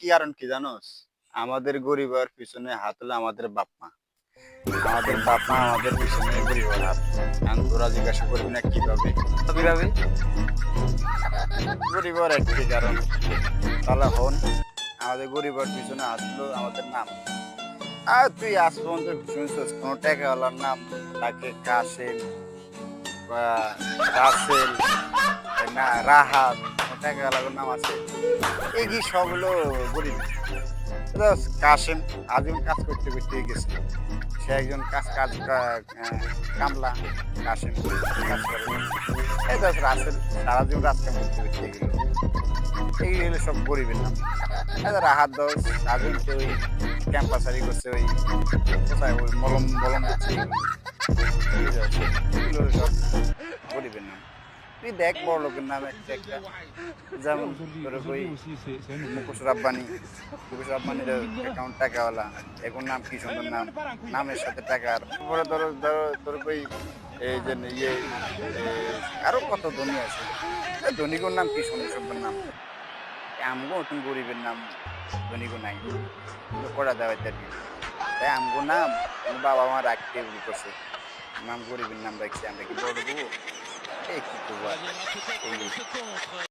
কি কারণ কি জানোস? আমাদের গরিব হওয়ার পিছনে হাত হলো আমাদের বাপ মা আমাদের বাপ মা আমাদের পিছনে গরিব হওয়ার হাত। এখন তোরা জিজ্ঞাসা করবি না কীভাবে? কীভাবে? গরিব হওয়ার একটি কারণ? তাহলে হন, আমাদের গরিব হওয়ার পিছনে হলো আমাদের নাম। আর তুই আজ পর্যন্ত শুনছিস কোনো টাকাওয়ালার নাম? তাকে কাসেম বা রাসেল না, রাহাত। কোনো টাকাওয়ালার নাম আছে। এই কি সব হলো গরিব। কাসেম আজীবন কাজ করতে করতে গেছে। সে একজন কাজ কাজ কামলা কাসেম কাজ করে এই জাস্ট রাসেল, সারা জীবন রাজ কাম করতে করতে গেল। এই হলো সব গরিবের নাম। এই যে রাহাত দোষ আজীবনকে ওই ক্যাম্পাসারি করছে, ওই কোথায়, ওই মলম মলম এগুলো এগুলো সব গরিবের নাম। তুই দেখ বড় লোকের নাম একটা একটা। যেমন তোর ওই রাব্বানি। মুখোশ রাব্বানির অ্যাকাউন্ট টাকাওয়ালা। এখন নাম কি সুন্দর নাম? নামের সাথে টাকার পরে ধরো ধরো তোর ওই এই যে ইয়ে এ, আরও কত ধনী আছে। ধনীগুর নাম কি সুন্দর সুন্দর নাম? আমগো নতুন গরিবের নাম ধনীগো নাই। করা দেওয়া ইত্যাদি তাই আমগো নাম বাবা মা রাখতে করছে। নাম গরিবের নাম রাখছি আমরা কি বড় Ouais.